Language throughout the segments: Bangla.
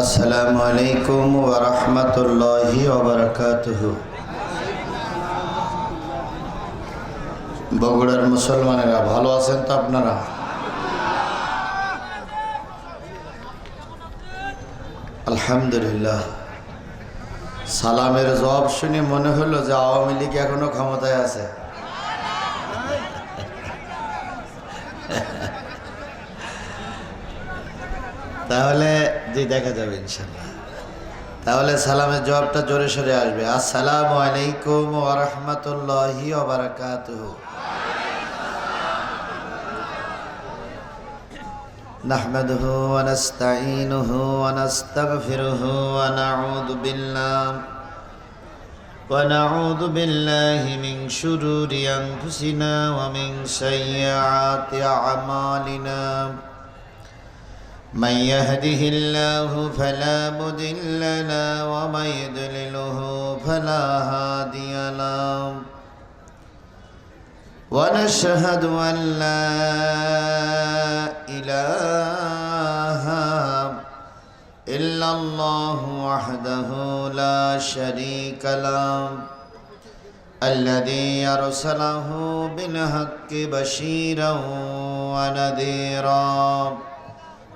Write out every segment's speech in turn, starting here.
আসসালামু আলাইকুম ওয়া রাহমাতুল্লাহি ওয়া বারাকাতুহু। বগুড়ার মুসলমানেরা, ভালো আছেন তো আপনারা? আলহামদুলিল্লাহ। সালামের জবাব শুনে মনে হলো যে আওয়ামী লীগ এখনও ক্ষমতায় আছে। তাহলে জি দেখা যাবে ইনশাল্লাহ তাহলে সালামের জবাবটা জোরে সরে আসবে আসসালামু আলাইকুম ওয়া রাহমাতুল্লাহি ওয়া বারাকাতুহু نحمده ونستعينه ونستغفره ونعوذ بالله ونعوذ بالله من شرور أنفسنا ومن سيئات أعمالنا من يهده الله فلا مضل له ومن يضلله فلا هادي له ونشهد أن لا إله إلا الله وحده لا شريك له الذي أرسله بالحق بشيرا ونذيرا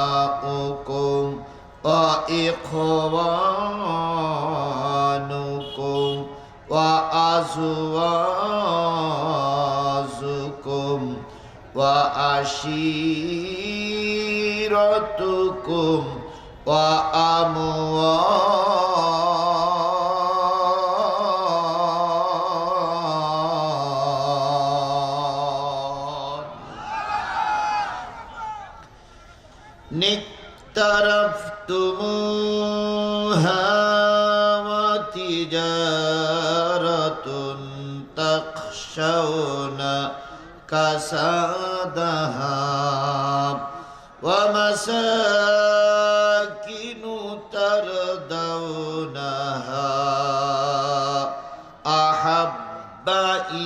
وأبناؤكم وإخوانكم وأزواجكم وعشيرتكم وأموال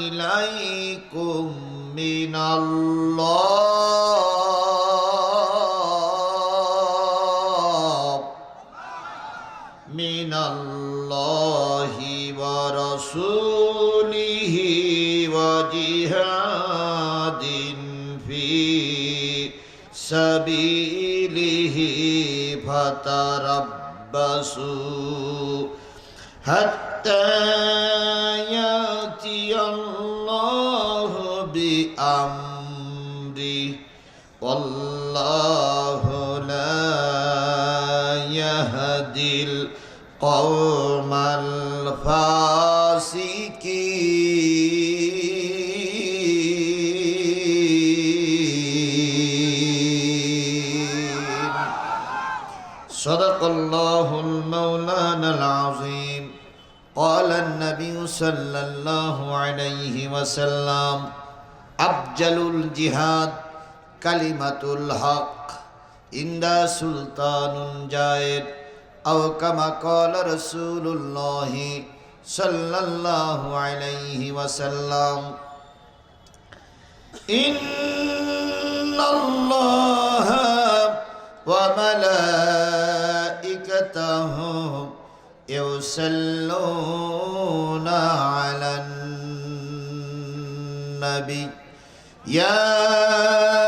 ইলাইকুম মিনাল্লাহ। মিনাল্লাহি ওয়া রাসূলিহি ওয়া জিহাদিন ফি সাবিলিহি ফাতারাব্বাসু। হাত্তা والله لا يهدي القوم الفاسقين صدق الله المولانا العظيم قال النبي صلى الله عليه وسلم أبجل الجهاد كلمة الحق عند سلطان جائر أو كما قال رسول الله صلى الله عليه وسلم إن الله وملائكته يصلون النبي يا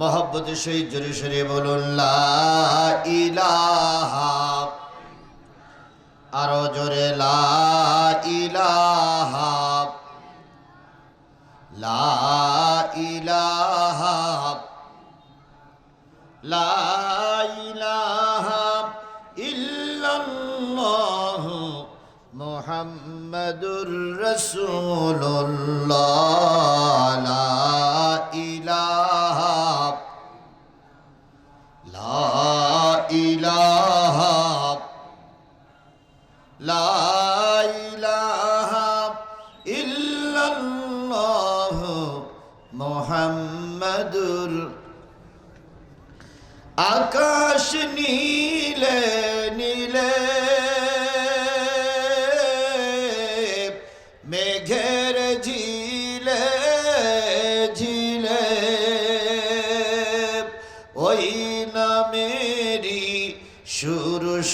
মোহব্বত সহিত জোরে সরে বলুন ইলাহা আরও জোরে, লা ইলাহা লা ইলাহা লা ইলাহা ইল্লাল্লাহ মুহাম্মাদুর রাসূলুল্লাহ, লা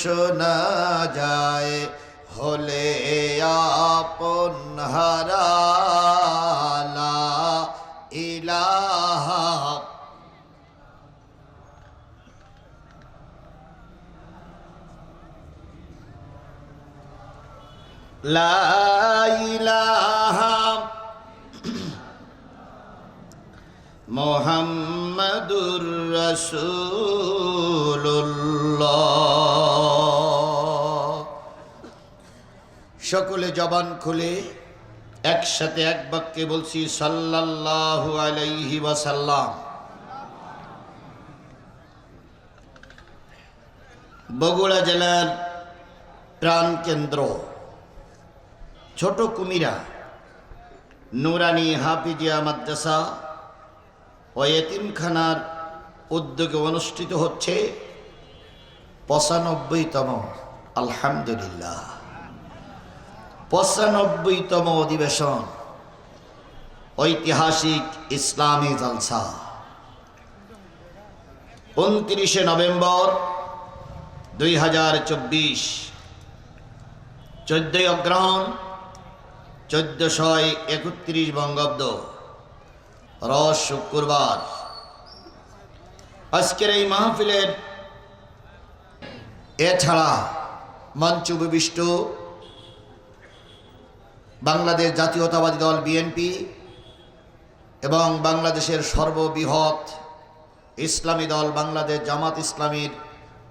শোনা যায় হলে আপন হারালা ইলাহা। লা ইলাহা মোহাম্মদুর রসুল্লাহ সকলে জবান খুলে একসাথে এক বাক্যে বলছি, সাল্লাল্লাহু আলাইহি ওয়াসাল্লাম। বগুড়া জেলার প্রাণকেন্দ্র ছোট কুমিরা, নুরানি হাফিজিয়া মাদ্রাসা ও এতিমখানার উদ্যোগে অনুষ্ঠিত হচ্ছে পঁচানব্বইতম, আলহামদুলিল্লাহ। পঁচানব্বইতম অধিবেশন, ঐতিহাসিক ইসলামী জলসা। উনত্রিশে নভেম্বর দুই হাজার চব্বিশ, চোদ্দই অগ্রহণ চোদ্দশয় একত্রিশ বঙ্গাব্দ, রস শুক্রবার। আজকের এই মাহফিলের এছাড়া মঞ্চ বিশিষ্ট বাংলাদেশ জাতীয়তাবাদী দল বিএনপি এবং বাংলাদেশের সর্ববৃহৎ ইসলামী দল বাংলাদেশ জামাত ইসলামীর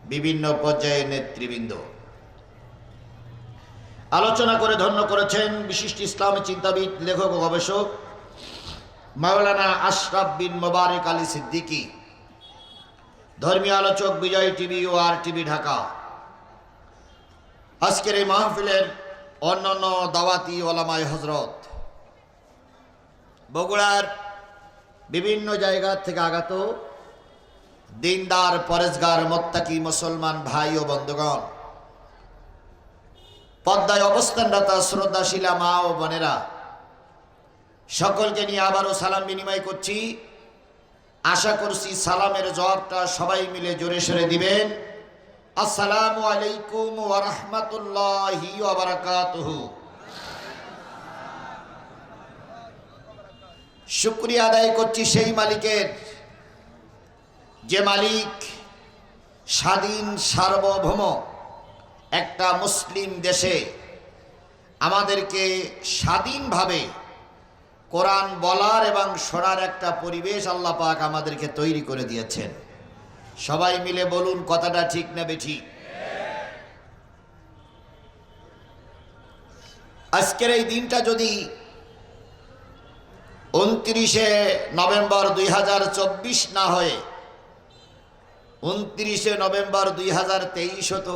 বিভিন্ন পর্যায়ে নেতৃবৃন্দ। আলোচনা করে ধন্য করেছেন বিশিষ্ট ইসলামী চিন্তাবিদ, লেখক ও গবেষক মাওলানা আশরাফ বিন মোবারক আলী সিদ্দিকী, ধর্মীয় আলোচক বিজয় টিভি ও আর টিভি ঢাকা। আজকের এই মাহফিলের অন্যান্য দাওয়াতি ওলামায় হজরত বগুড়ার বিভিন্ন জায়গা থেকে আগত দিনদার পরেজগার মোত্তাকি মুসলমান ভাই ও বন্ধুগণ, পদ্মায় অবস্থানরতা শ্রদ্ধাশীলা মা ও বোনেরা, সকলকে নিয়ে আবারও সালাম বিনিময় করছি। আশা করছি সালামের জবাবটা সবাই মিলে জোরে সরে দিবেন। আসসালামু আলাইকুম ওয়া রাহমাতুল্লাহি ওয়া বারাকাতুহু। শুকরিয়া আদায় করছি সেই মালিকের। যে মালিক স্বাধীন সার্বভৌম একটা মুসলিম দেশে আমাদেরকে স্বাধীনভাবে কোরআন বলার এবং শোনার একটা পরিবেশ আল্লাহ পাক আমাদেরকে তৈরি করে দিয়েছেন। সবাই মিলে বলুন কথাটা ঠিক না বেঠিক আজকের এই দিনটা যদি উনত্রিশে নভেম্বর দুই হাজার চব্বিশ না হয়ে, উনত্রিশে নভেম্বর দুই হাজার তেইশ হতো,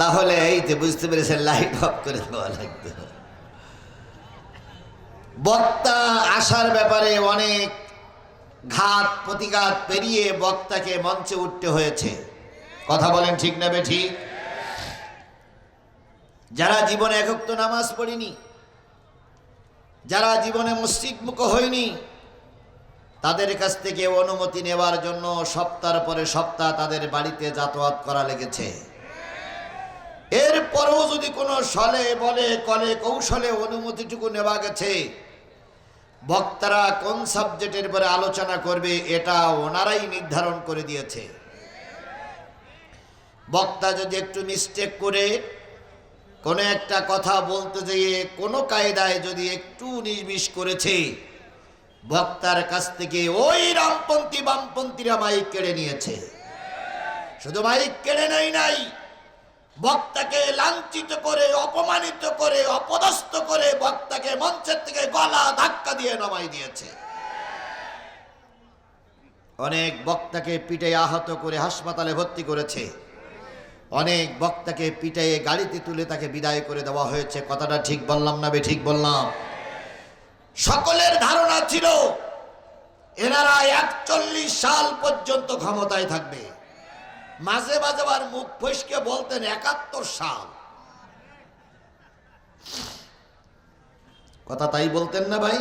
তাহলে এই যে বুঝতে পেরেছেন লাইট অফ করে দেওয়া লাগতো। বক্তা আসার ব্যাপারে অনেক ঘাত প্রতিঘাত পেরিয়ে বক্তাকে মঞ্চে উঠতে হয়েছে। কথা বলেন ঠিক না ঠিক? যারা জীবনে একক তো নামাজ পড়িনি, যারা জীবনে মসজিদ মুখ হয়নি, তাদের কাছ থেকে অনুমতি নেওয়ার জন্য সপ্তাহ পরে সপ্তাহ তাদের বাড়িতে যাতায়াত করা লেগেছে। এরপরেও যদি কোনো সলে বলে, কলে কৌশলে অনুমতিটুকু নেওয়া গেছে বক্তারা কোন সাবজেক্টের পরে আলোচনা করবে এটা ওনারাই নির্ধারণ করে দিয়েছে। বক্তা যদি একটু মিস্টেক করে কোনো একটা কথা বলতে যেয়ে কোনো কায়দায় যদি একটু নির্বিষ করেছে, বক্তার কাছ থেকে ওই রামপন্থী বামপন্থীরা মাইক কেড়ে নিয়েছে। শুধু মাইক কেড়ে নেই নাই বক্তাকে লাঞ্ছিত করে, অপমানিত করে, অপদস্থ করে বক্তাকে মঞ্চের থেকে গলা ধাক্কা দিয়ে নামাই দিয়েছে। অনেক বক্তাকে পিটে আহত করে হাসপাতালে ভর্তি করেছে। অনেক বক্তাকে পিটাইয়ে গাড়িতে তুলে তাকে বিদায় করে দেওয়া হয়েছে। কথাটা ঠিক বললাম না বে, ঠিক বললাম। সকলের ধারণা ছিল, এনারা একচল্লিশ সাল পর্যন্ত ক্ষমতায় থাকবে। মাঝে মাঝে আবার মুখ ফসকে বলতেন একাত্তর সাল। কথা তাই বলতেন না ভাই?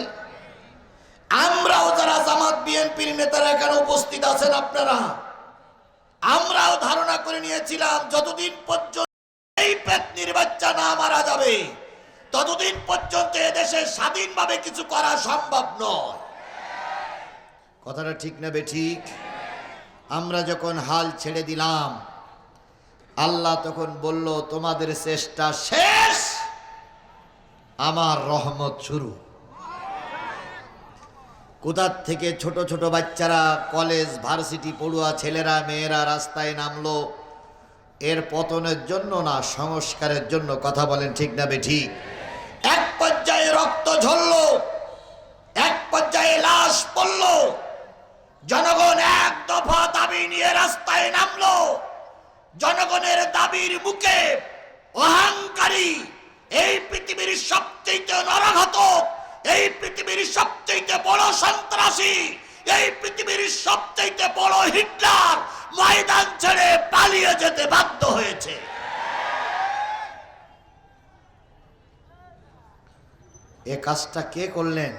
আমরাও যারা জামাত, বিএনপির নেতারা এখানে উপস্থিত আছেন আপনারা, আমরাও ধারণা করে নিয়েছিলাম, যতদিন পর্যন্ত এই পেতনির বাচ্চা না মারা যাবে, ততদিন পর্যন্ত এদেশে স্বাধীনভাবে কিছু করা সম্ভব নয়। কথাটা ঠিক না বে ঠিক? আমরা যখন হাল ছেড়ে দিলাম, আল্লাহ তখন বলল, তোমাদের চেষ্টা শেষ, আমার রহমত শুরু। কোথার থেকে ছোট ছোট বাচ্চারা কলেজ, ভার্সিটি, পড়ুয়া ছেলেরা, মেয়েরা রাস্তায় নামলো, এর পতনের জন্য না, সংস্কারের জন্য কথা বলেন ঠিক না বে ঠিক? এক পর্যায়ে রক্ত ঝরলো, এক পর্যায়ে লাশ পড়ল, জনগণ এক দফা দাবি নিয়ে রাস্তায় নামলো। জনগণের দাবির মুখে অহংকারী এই পৃথিবীর সবচেয়ে নরঘাতক, এই পৃথিবীর সবচেয়ে বড় সন্ত্রাসী, এই পৃথিবীর সবচেয়ে বড় হিটলার ময়দান ছেড়ে পালিয়ে যেতে বাধ্য হয়েছে। এ কাজটা কে করলেন?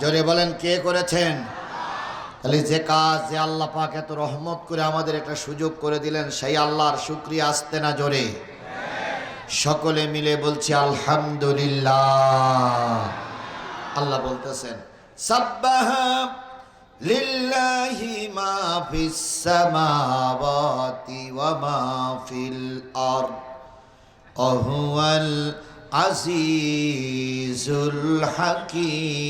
জোরে বলেন, কে করেছেন? তাহলে যে কাজ, যে আল্লাহ পাক এত রহমত করে আমাদের একটা সুযোগ করে দিলেন, সেই আল্লাহর শুক্রিয়া আসতে না জোরে। সকলে মিলে বলছি, আলহামদুলিল্লাহ। আল্লাহ বলতেছেন লিল্লাহি মা আজিজুল হাকিম।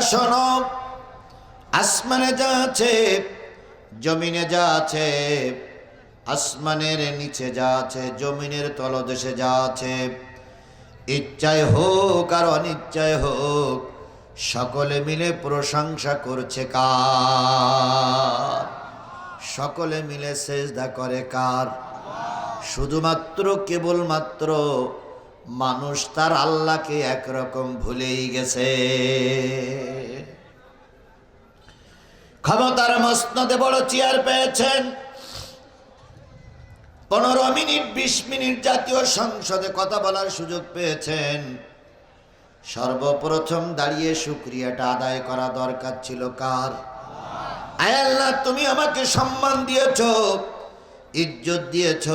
শোনো, আসমানে যা আছে, জমিনে যা আছে, আসমানের নিচে যা আছে, জমিনের তলদেশে যা আছে, ইচ্ছায় হোক আর অনিচ্ছায় হোক, সকলে মিলে প্রশংসা করছে কার? সকলে মিলে সেজদা করে কার? শুধুমাত্র কেবলমাত্র মানুষ তার আল্লাহকে একরকম ভুলেই গেছে। ক্ষমতার মসনদে বড় চেয়ার পেয়েছেন। পনেরো মিনিট, বিশ মিনিট জাতীয় সংসদে কথা বলার সুযোগ পেয়েছেন। সর্বপ্রথম দাঁড়িয়ে শুক্রিয়াটা আদায় করা দরকার ছিল কার? আয় আল্লাহ, তুমি আমাকে সম্মান দিয়েছ, ইজ্জত দিয়েছ।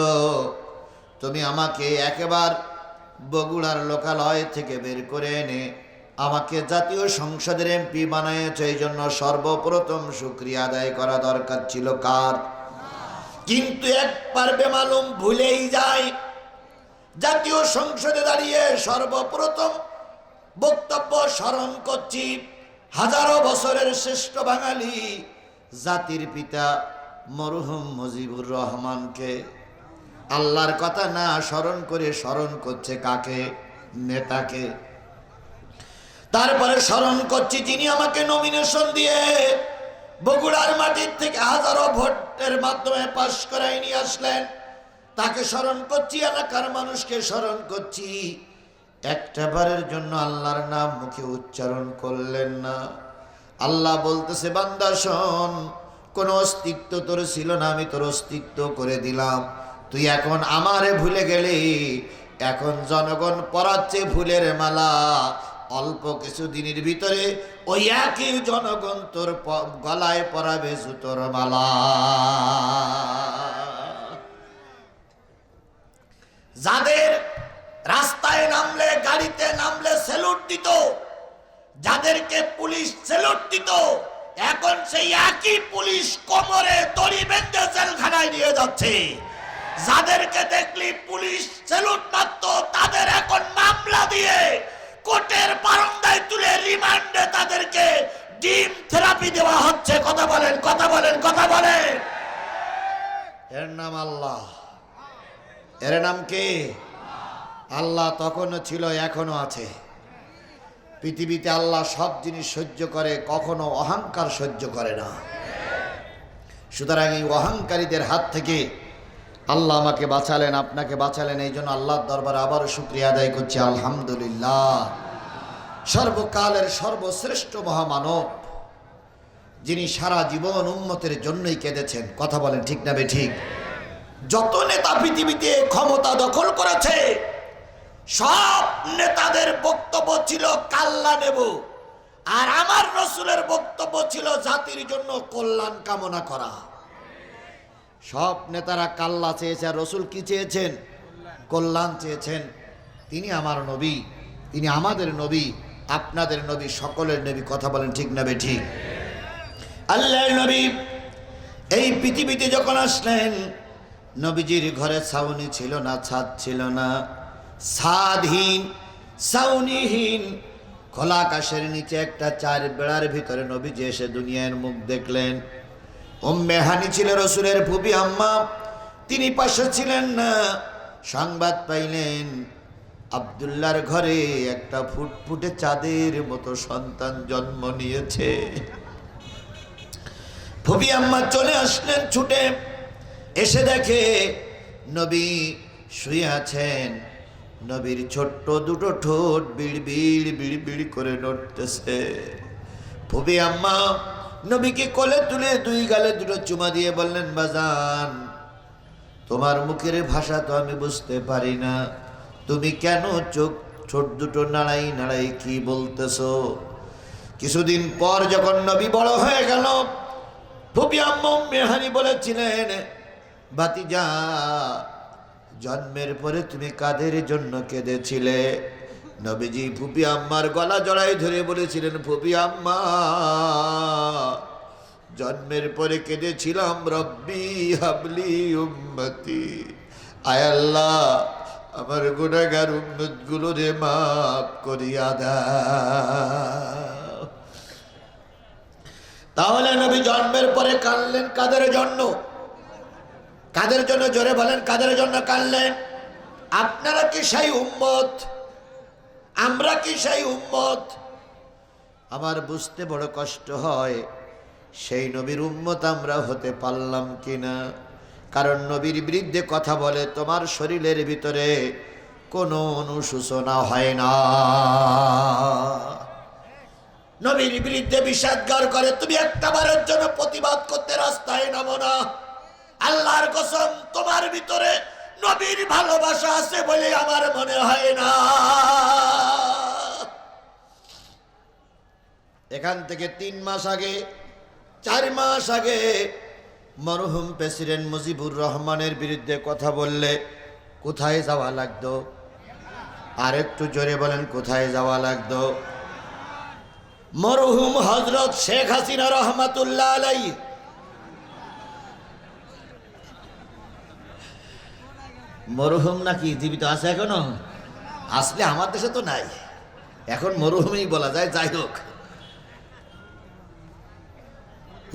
তুমি আমাকে একেবার বগুড়ার লোকালয় থেকে বের করে এনে আমাকে জাতীয় সংসদের এমপি বানিয়েছে, এই জন্য সর্বপ্রথম শুক্রিয়া আদায় করা দরকার ছিল কার? কিন্তু এক পারবে মালুম ভুলেই যায় জাতীয় সংসদে দাঁড়িয়ে সর্বপ্রথম বক্তব্য স্মরণ করছি, হাজারো বছরের শ্রেষ্ঠ বাঙালি জাতির পিতা মরহুম মুজিবুর রহমানকে। আল্লাহর কথা না স্মরণ করে স্মরণ করছে কাকে? নেতাকে। তারপরে স্মরণ করছি যিনি আমাকে নমিনেশন দিয়ে বগুড়ার মাটির থেকে হাজারো ভোটের মাধ্যমে পাশ করাই নিয়ে আসলেন। তাকে স্মরণ করছি, এলাকার মানুষকে স্মরণ করছি। একটা বারের জন্য আল্লাহর নাম মুখে উচ্চারণ করলেন না। আল্লাহ বলতেছে, বান্দা শোন, কোন অস্তিত্ব তোর ছিল না, আমি তোর অস্তিত্ব করে দিলাম। তুই এখন আমারে ভুলে গেলি। এখন জনগণ পরাচ্ছে ভুলের মালা। অল্প কিছু দিনের ভিতরে ওই একই জনগণ তোর গলায় পরাবে জুতোর মালা। যাদের রাস্তায় নামলে, গাড়িতে নামলে সেলুট দিত, যাদেরকে পুলিশ সেলুট দিত, এখন সেই একই পুলিশ কোমরে দড়ি বেঁধে জেলখানায় নিয়ে যাচ্ছে। যাদেরকে দেখলি পুলিশ সেলুট মারত, তাদের এখন মামলা দিয়ে কোর্টের বারান্দায় তুলে রিমান্ডে তাদেরকে ডিম থেরাপি দেওয়া হচ্ছে। কথা বলেন কথা বলেন কথা বলেন। এর নাম আল্লাহ। এর নাম কে? আল্লাহ তখনও ছিল এখনও আছে। পৃথিবীতে আল্লাহ সব জিনিস সহ্য করে, কখনো অহংকার সহ্য করে না। সুতরাং এই অহংকারীদের হাত থেকে আল্লাহ আমাকে বাঁচালেন, আপনাকে বাঁচালেন, এই জন্য আল্লাহর দরবারে আবারও শুক্রিয়া আদায় করছি, আলহামদুলিল্লাহ। সর্বকালের সর্বশ্রেষ্ঠ মহামানব, যিনি সারা জীবন উন্মতের জন্যই কেঁদেছেন। কথা বলেন ঠিক না ঠিক? যত নেতা পৃথিবীতে ক্ষমতা দখল করেছে, সব নেতাদের বক্তব্য ছিল, কাল্লা নেব। আর আমার রসুলের বক্তব্য ছিল, জাতির জন্য কল্যাণ কামনা করা। সব নেতারা কাল্লা চেয়েছে আর রসুল কি চেয়েছেন? কল্যাণ চেয়েছেন। তিনি আমার নবী, তিনি আমাদের নবী, আপনাদের নবী, সকলের নবী, কথা বলেন ঠিক না বে ঠিক আল্লাহ নবী, এই পৃথিবীতে যখন আসলেন, নবীজির ঘরে ছাউনি ছিল না, ছাদ ছিল না। ছাদহীন, ছাউনিহীন, খোলা আকাশের নিচে একটা চার বেড়ার ভিতরে নবীজি এসে দুনিয়ার মুখ দেখলেন। উম্মে ছিল রসুলের ফুবি আম্মা। তিনি পাশে ছিলেন না। সংবাদ পাইলেন আবদুল্লার ঘরে একটা ফুটফুটে চাঁদের মতো সন্তান জন্ম নিয়েছে। ফুবি আম্মা চলে আসলেন ছুটে। এসে দেখে নবী শুয়ে আছেন। নবীর ছোট্ট দুটো ঠোঁট বিড় বিড় বিড় বিড় করে নড়তেছে। ফুবি আম্মা নবীকে কোলে তুলে দুই গালে দুটো চুমা দিয়ে বললেন, বাজান, তোমার মুখের ভাষা তো আমি বুঝতে পারি না। তুমি কেন চোখ ছোট দুটো নাড়াই নাড়াই কি বলতেছো? কিছুদিন পর যখন নবী বড় হয়ে গেল, ফুপি আম্মু মেহানি বলেছিলেন বাতিজা জন্মের পরে তুমি কাদের জন্য কেঁদেছিলে? নবীজি ফুপি আম্মার গলা জড়াই ধরে বলেছিলেন, ফুপি আম্মা, জন্মের পরে কেঁদেছিলাম, রব্বি হাবলি উম্মতি। আয় আল্লাহ, আমার গুণাগার উম্মতগুলো রে মাফ করিয়া দা তাহলে নবী জন্মের পরে কানলেন কাদের জন্য? কাদের জন্য? জোরে বলেন, কাদের জন্য কানলেন আপনারা কি সেই উম্মত? আমরা কি সেই উম্মত? আমার বুঝতে বড় কষ্ট হয়, সেই নবীর উম্মত আমরা হতে পারলাম কিনা? কারণ নবীর বিরুদ্ধে কথা বলে তোমার শরীরের ভিতরে কোনো অনুশোচনা হয় না। নবীর বিরুদ্ধে বিষাদগার করে, তুমি একটা বারের জন্য প্রতিবাদ করতে রাস্তায় নামো না। আল্লাহর কসম, তোমার ভিতরে নবীর ভালোবাসা আছে বলে আমার মনে হয় না। এখান থেকে তিন মাস আগে, চার মাস আগে মরহুম প্রেসিডেন্ট মুজিবুর রহমানের বিরুদ্ধে কথা বললে কোথায় যাওয়া লাগতো? আর একটু জোরে বলেন, কোথায় যাওয়া লাগতো? মরহুম হজরত শেখ হাসিনা রহমাতুল্লাহ আলাই মরহুম নাকি জীবিত আছে এখনও? আসলে আমার দেশে তো নাই। এখন মরুভূমি বলা যায়, যাই হোক।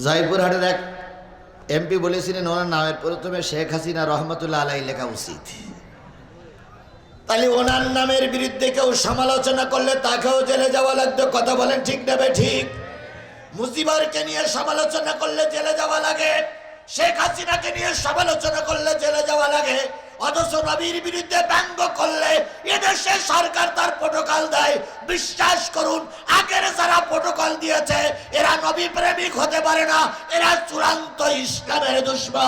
জয়পুরহাটের এক এমপি বলেছিলেন, ওনার নামের প্রথমে শেখ হাসিনা রহমতুল্লাহ আলাই লেখা উচিত। তাহলে ওনার নামের বিরুদ্ধে কেউ সমালোচনা করলে তাকেও জেলে যাওয়া লাগতো, কথা বলেন ঠিক নেবে ঠিক? মুজিবারকে নিয়ে সমালোচনা করলে জেলে যাওয়া লাগে, শেখ হাসিনাকে নিয়ে সমালোচনা করলে জেলে যাওয়া লাগে। অথচ নবীর বিরুদ্ধে ব্যঙ্গ করলে এদেশে সরকার তার প্রোটোকল দেয়। বিশ্বাস করুন, আগের যারা প্রোটোকল দিয়েছে, এরা নবী প্রেমিক হতে পারে না, এরা চূড়ান্ত ইসলামের দুশ্মন।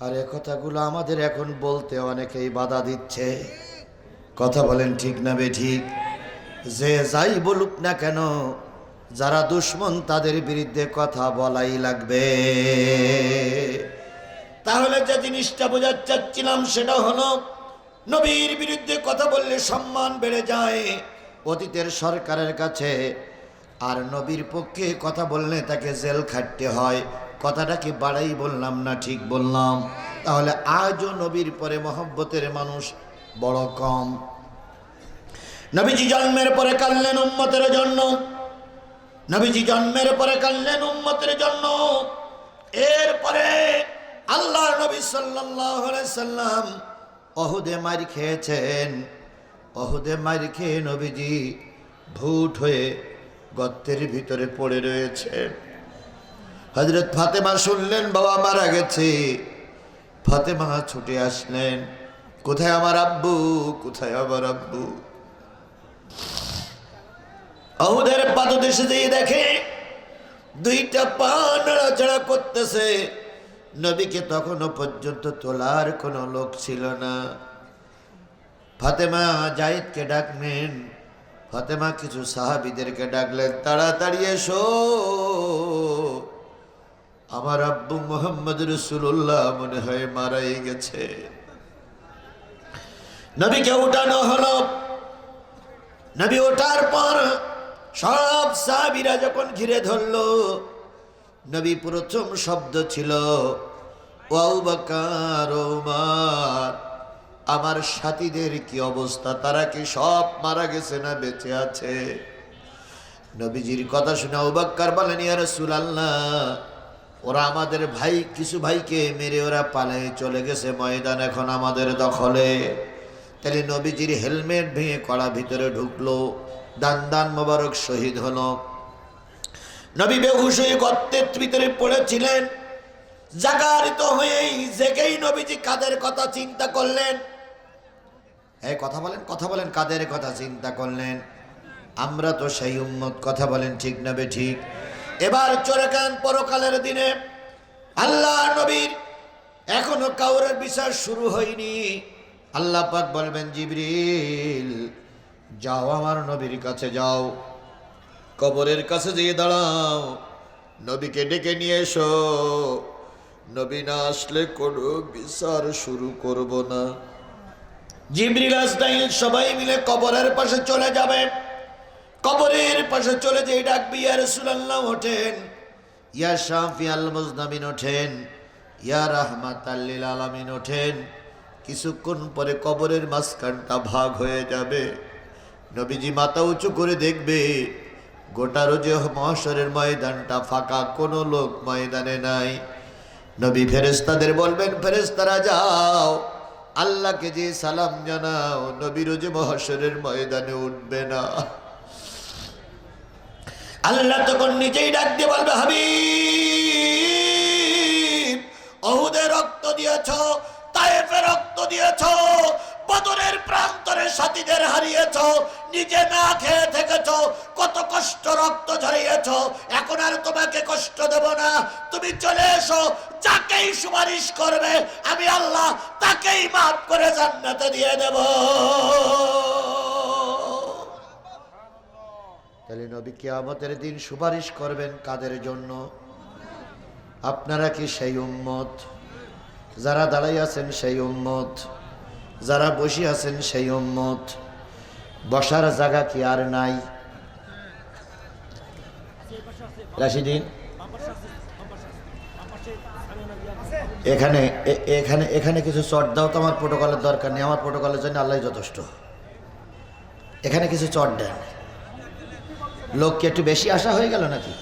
আর, এ কথাগুলো আমাদের এখন বলতে অনেকেই বাধা দিচ্ছে। কথা বলেন ঠিক না বে ঠিক? যে যাই বলুক না কেন যারা দুশ্মন তাদের বিরুদ্ধে কথা বলাই লাগবে। তাহলে যে জিনিসটা বোঝাতে চাচ্ছিলাম সেটা হলো, নবীর বিরুদ্ধে কথা বললে সম্মান বেড়ে যায় অতীতের সরকারের কাছে, আর নবীর পক্ষে কথা বললে তাকে জেল খাটতে হয়। কথাটা কি বাড়াই বললাম না ঠিক বললাম? তাহলে আজও নবীর পরে মহব্বতের মানুষ বড় কম। নবীজি জন্মের পরে কানলেন উম্মতের জন্য। নবীজি জন্মের পরে কানলেন উম্মতের জন্য। এরপরে আল্লাহ নবী সাল্লাম অহুদে মার খেয়েছেন। অহুদে মার খেয়ে নবীজি ভূট হয়ে গর্তের ভিতরে পড়ে রয়েছে। হজরত ফাতেমা শুনলেন, বাবা মারা গেছে। ফাতেমা ছুটে আসলেন, কোথায় আমার আব্বু? কোথায় আমার আব্বু? অহুদের পাদদেশে দিয়ে দেখে দুইটা পা নাড়াচাড়া করতেছে। নবীকে তখনও পর্যন্ত তোলার কোনো লোক ছিল না। ফাতেমা জাহিদকে ডাকলেন, ফাতেমা কিছু সাহাবিদেরকে ডাকলেন, তাড়াতাড়ি এসো। আমার আব্বু মোহাম্মদ রসুল্লাহ মনে হয় মারাই গেছে। নবীকে উঠানো হলো। নবী ওঠার পর সব সাহাবিরা যখন ঘিরে ধরলো, নবী প্রথম শব্দ ছিল আমার সাথীদের কি অবস্থা? তারা কি সব মারা গেছে না বেঁচে আছে? নবীজির কথা শুনে ওবাক্কার বলেন, ইয়া রাসূলুল্লাহ, ওরা আমাদের ভাই, কিছু ভাইকে মেরে ওরা পালায়ে চলে গেছে, ময়দান এখন আমাদের দখলে। তাহলে নবীজির হেলমেট ভেঙে কড়া ভিতরে ঢুকলো দান দান মোবারক শহীদ হলো। নবী বেহুশ হয়ে গর্তের ভিতরে পড়েছিলেন, জাগারিত হয়েই জেগেই নবীজি কাদের কথা চিন্তা করলেন। হ্যাঁ কথা বলেন কথা বলেন, কাদের কথা চিন্তা করলেন? আমরা তো সেই উম্মত, কথা বলেন ঠিক না বে ঠিক? এবার চলে যান পরকালের দিনে আল্লাহ নবীর এখনও কাউরের বিচার শুরু হয়নি। আল্লাহ পাক বলবেন, জিবরিল, যাও আমার নবীর কাছে যাও। কবরের কাছে যেয়ে দাঁড়াও। নবীকে ডেকে নিয়ে এসো। নবী না আসলে কোনো বিচার শুরু করব না। জিবরিল আজরাইল সবাই মিলে কবরের পাশে চলে যাবে। কবরের পাশে চলে যেয়ে ডাকবি, ইয়া রাসূলুল্লাহ, ওঠেন। ইয়া শাফি আল মুজনামিন ওঠেন। ইয়া রাহমাত আল্লিল আলামিন ওঠেন। কিছুক্ষণ পরে কবরের মাঝখানটা ভাগ হয়ে যাবে। নবীজি মাথা উঁচু করে দেখবে, গোটা রোজে মহাসরের ময়দানটা ফাঁকা, কোনো লোক ময়দানে নাই। নবী ফেরেস্তাদের বলবেন ফেরেস্তারা যাও, আল্লাহকে যে সালাম জানাও, নবী রোজে মহাসরের ময়দানে উঠবে না। আল্লাহ তখন নিজেই ডাক দিয়ে বলবে, হাবিব, অহুদে রক্ত দিয়েছ তায়েফে রক্ত দিয়েছ, বদরের প্রান্তরে সাথীদের হারিয়েছ, নিজে না খেয়ে থেকেছ, কত কষ্ট রক্ত ঝরিয়েছ, এখন আর তোমাকে কষ্ট দেব না। তুমি চলে এসো, যাকেই সুপারিশ করবে, আমি আল্লাহ তাকেই মাফ করে জান্নাতে দিয়ে দেব। তাহলে নবী কিয়ামতের দিন সুপারিশ করবেন কাদের জন্য? আপনারা কি সেই উম্মত? যারা দাঁড়াই আছেন সেই উম্মত, যারা বসে আছেন সেই উম্মত, বসার জায়গা কি আর নাই? এখানে এখানে এখানে কিছু চট দাও তো আমার প্রোটোকলের দরকার নেই, আমার প্রোটোকলের জন্য আল্লাহ যথেষ্ট। এখানে কিছু চট দেন। লোক কি একটু বেশি আশা হয়ে গেল নাকি?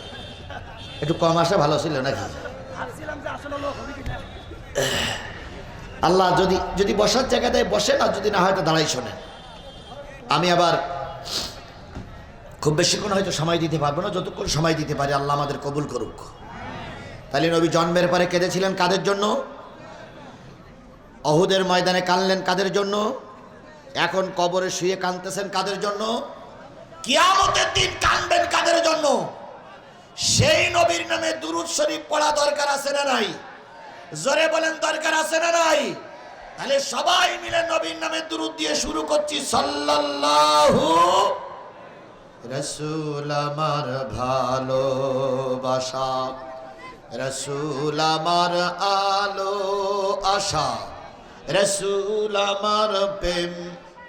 একটু কম আসা ভালো ছিল নাকি? আল্লাহ যদি যদি বসার জায়গা দেয় বসেন আর যদি না হয়, তো দাঁড়াই শোনেন আমি আবার খুব বেশিক্ষণ হয়তো সময় দিতে পারব না, যতক্ষণ সময় দিতে পারি, আল্লাহ আমাদের কবুল করুক। তাহলে নবী জন্মের পরে কেঁদেছিলেন কাদের জন্য? অহুদের ময়দানে কানলেন কাদের জন্য? এখন কবরে শুয়ে কানতেছেন কাদের জন্য? কিয়ামতের দিন কানবেন কাদের জন্য? সেই নবীর নামে দুরুদ শরীফ পড়া দরকার আছে না নাই? জোরে বলেন, দরকার আছে না নাই? তাহলে সবাই মিলে নবীর নামে দুরুদ দিয়ে শুরু করছি। সাল্লাল্লাহু রসুল আমার ভালোবাসা, রসুল আমার আলো আশা, রসুল আমার প্রেম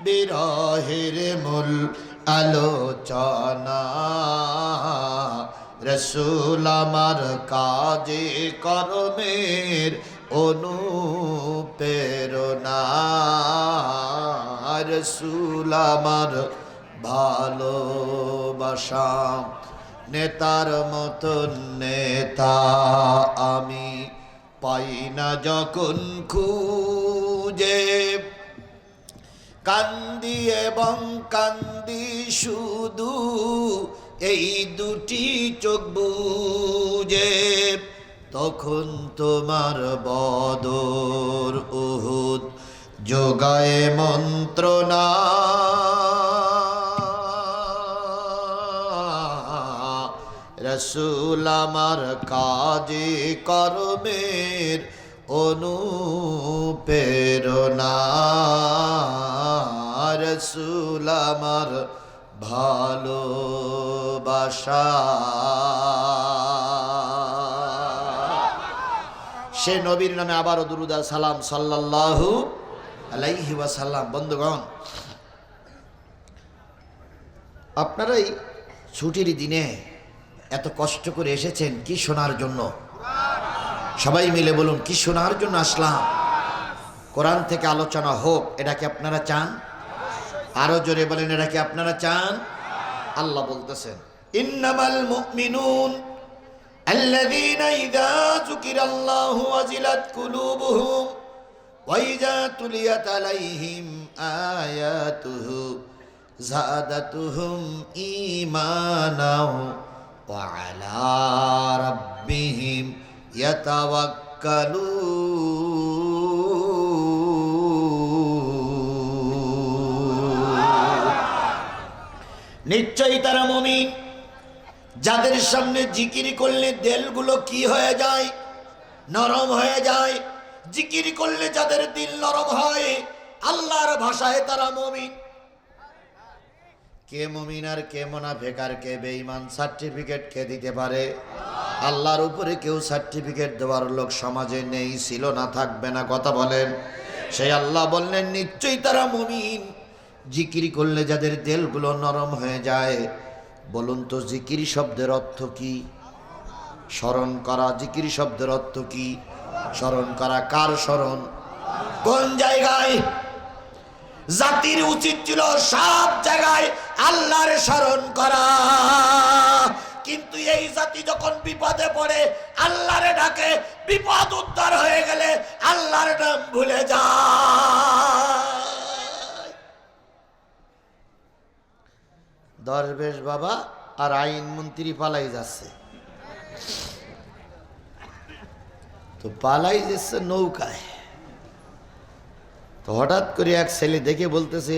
বিরহের মূল আলোচনা। রসুল আমার কাজে কর্মের অনুপ্রেরণা। রসুল আমার ভালোবাসা, নেতার মতন নেতা আমি পাই না যখন খুঁজে। কান্দি এবং কান্দি শুধু এই দুটি চোখ বুঝে তখন তোমার বদর উহুদ যোগায় মন্ত্রণা। রসুল আমার কাজে কর্মের অনুপ্রেরণা। রসুল আমার ভালোবাসা। সে নবীর নামে আবারও দুরুদা সালাম সাল্লাল্লাহু আলাইহি ওয়াসাল্লাম। বন্ধুগণ আপনারাই ছুটির দিনে এত কষ্ট করে এসেছেন কি শোনার জন্য? সবাই মিলে বলুন, কি শোনার জন্য আসলাম? কোরআন থেকে আলোচনা হোক, এটা কি আপনারা চান? আরো জোরে বলেন এটা কি আপনারা চান আল্লাহ বলতেছেন ইন্নামাল মুমিনুন الذين إذا ذكر الله وجلت قلوبهم وإذا تليت عليهم آياته زادتهم إيمانا وعلى ربهم يتوكلون নিশ্চয়ই তারা মমিন। যাদের সামনে জিকির করলে দেলগুলো কি হয়ে যায়? নরম হয়ে যায়। জিকির করলে যাদের দিল নরম হয়, আল্লাহর ভাষায় তারা মমিন। কে মমিন আর কে মোনাফেক আর কে বেঈমান, সার্টিফিকেট কে দিতে পারে? আল্লাহর উপরে কেউ সার্টিফিকেট দেওয়ার লোক সমাজে নেই, ছিল না, থাকবে না, কথা বলেন। সেই আল্লাহ বললেন, নিশ্চয়ই তারা মমিন। জিকির করলে যাদের দেলগুলো নরম হয়ে যায়, বলুন তো জিকির শব্দের অর্থ কি? স্মরণ করা, জিকির শব্দের অর্থ কি? স্মরণ করা, কার স্মরণ? কোন জায়গায়? জাতির উচিত ছিল সব জায়গায় আল্লাহর স্মরণ করা। কিন্তু এই জাতি যখন বিপদে পড়ে, আল্লাহরে ডাকে বিপদ উদ্ধার হয়ে গেলে আল্লাহর নাম ভুলে যায়। দরবেশ বাবা, আর আইন মন্ত্রী পালাই যাচ্ছে। তো পালাই যাচ্ছে নৌকায়। তো হঠাৎ করে এক ছেলে দেখে বলতেছে